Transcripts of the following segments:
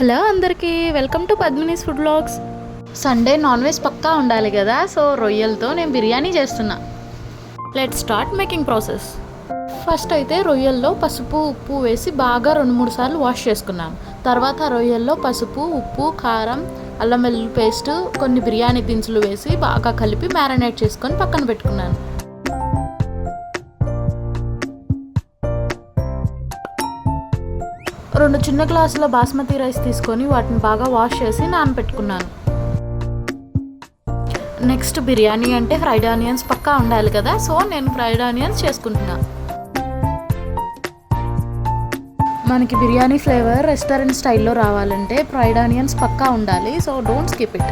Hello అందరికీ welcome to Padmini's food vlogs. Sunday non veg పక్కా ఉండాలి కదా సో రొయ్యలతో నేను బిర్యానీ చేస్తున్నా. Let start making process first అయితే రొయ్యల్లో పసుపు ఉప్పు వేసి బాగా రెండు మూడు సార్లు వాష్ చేసుకున్నాను. తర్వాత రొయ్యల్లో పసుపు ఉప్పు కారం అల్లం వెల్లుల్లి పేస్ట్ కొన్ని బిర్యానీ దినుసులు వేసి బాగా కలిపి మ్యారినేట్ చేసుకొని పక్కన పెట్టుకున్నాను. రెండు చిన్న గ్లాసుల బాస్మతి రైస్ తీసుకొని వాటిని బాగా వాష్ చేసి నానబెట్టుకున్నాను. నెక్స్ట్ బిర్యానీ అంటే ఫ్రైడ్ ఆనియన్స్ పక్కా ఉండాలి కదా? సో నేను ఫ్రైడ్ ఆనియన్స్ చేసుకుంటున్నాను మనకి బిర్యానీ ఫ్లేవర్ రెస్టారెంట్ స్టైల్లో రావాలంటే ఫ్రైడ్ ఆనియన్స్ పక్కా ఉండాలి. So don't skip it.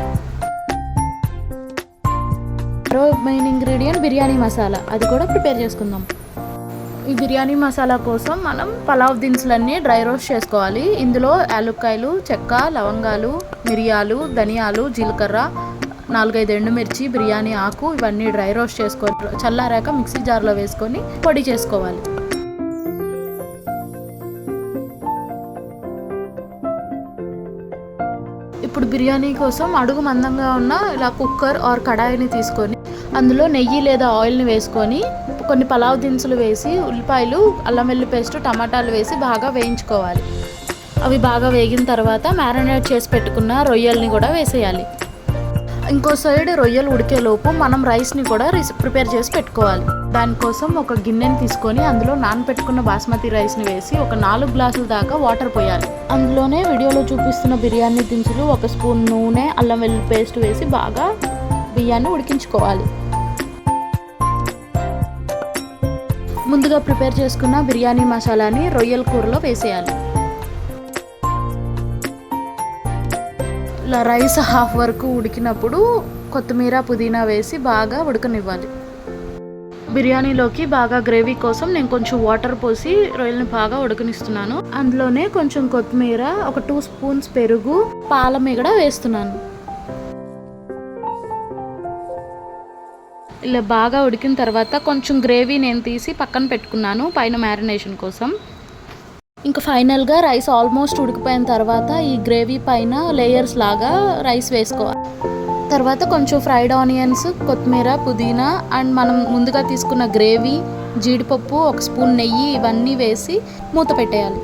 మరో మెయిన్ ఇంగ్రీడియంట్ బిర్యానీ మసాలా. అది కూడా ప్రిపేర్ చేసుకుందాం. ఈ బిర్యానీ మసాలా కోసం మనం పలావ్ దినుసులన్నీ డ్రై రోస్ట్ చేసుకోవాలి. ఇందులో యాలుక్కాయలు చెక్క లవంగాలు మిరియాలు ధనియాలు జీలకర్ర నాలుగైదు ఎండుమిర్చి బిర్యానీ ఆకు ఇవన్నీ డ్రై రోస్ట్ చేసుకో చల్లారాక మిక్సీ జార్లో వేసుకొని పొడి చేసుకోవాలి. ఇప్పుడు బిర్యానీ కోసం అడుగు మందంగా ఉన్న ఇలా కుక్కర్ ఆర్ కడాయిని తీసుకొని అందులో నెయ్యి లేదా ఆయిల్ని వేసుకొని కొన్ని పలావ్ దినుసులు వేసి ఉల్లిపాయలు అల్లం వెల్లి పేస్ట్ టమాటాలు వేసి బాగా వేయించుకోవాలి. అవి బాగా వేగిన తర్వాత మ్యారినేట్ చేసి పెట్టుకున్న రొయ్యల్ని కూడా వేసేయాలి. ఇంకో సైడ్ రొయ్యలు ఉడికేలోపు మనం రైస్ని కూడా రిస్ ప్రిపేర్ చేసి పెట్టుకోవాలి. దానికోసం ఒక గిన్నెని తీసుకొని అందులో నానబెట్టుకున్న బాస్మతి రైస్ని వేసి ఒక నాలుగు గ్లాసుల దాకా వాటర్ పోయాలి. అందులోనే వీడియోలో చూపిస్తున్న బిర్యానీ దినుసులు ఒక స్పూన్ నూనె అల్లం వెల్లుల్లి పేస్ట్ వేసి బాగా బియ్యాన్ని ఉడికించుకోవాలి. ముందుగా ప్రిపేర్ చేసుకున్న బిర్యానీ మసాలాని రొయ్యల కూరలో వేసేయాలి. ఇలా రైస్ హాఫ్ వరకు ఉడికినప్పుడు కొత్తిమీర పుదీనా వేసి బాగా ఉడకనివ్వాలి. బిర్యానీలోకి బాగా గ్రేవీ కోసం నేను కొంచెం వాటర్ పోసి రొయ్యల్ని బాగా ఉడకనిస్తున్నాను. అందులోనే కొంచెం కొత్తిమీర ఒక టూ స్పూన్స్ పెరుగు పాల మీగడ వేస్తున్నాను. ఇలా బాగా ఉడికిన తర్వాత కొంచెం గ్రేవీ నేను తీసి పక్కన పెట్టుకున్నాను పైన మ్యారినేషన్ కోసం. ఇంకా ఫైనల్గా రైస్ ఆల్మోస్ట్ ఉడికిపోయిన తర్వాత ఈ గ్రేవీ పైన లేయర్స్ లాగా రైస్ వేసుకోవాలి. తర్వాత కొంచెం ఫ్రైడ్ ఆనియన్స్ కొత్తిమీర పుదీనా అండ్ మనం ముందుగా తీసుకున్న గ్రేవీ జీడిపప్పు ఒక స్పూన్ నెయ్యి ఇవన్నీ వేసి మూత పెట్టేయాలి.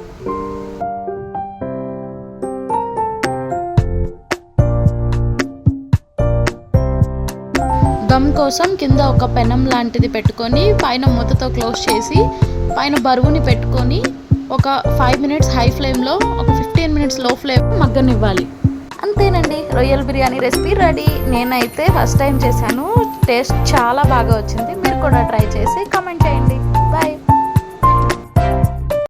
దమ్ కోసం కింద ఒక పెనం లాంటిది పెట్టుకొని పైన మూతతో క్లోజ్ చేసి పైన బరువుని పెట్టుకొని ఒక ఫైవ్ మినిట్స్ హై ఫ్లేమ్లో ఒక ఫిఫ్టీన్ మినిట్స్లో ఫ్లేమ్ మగ్గనివ్వాలి. అంతేనండి రొయ్యల బిర్యానీ రెసిపీ రెడీ. నేనైతే ఫస్ట్ టైం చేశాను. టేస్ట్ చాలా బాగా వచ్చింది. మీరు కూడా ట్రై చేసి కమెంట్ చేయండి.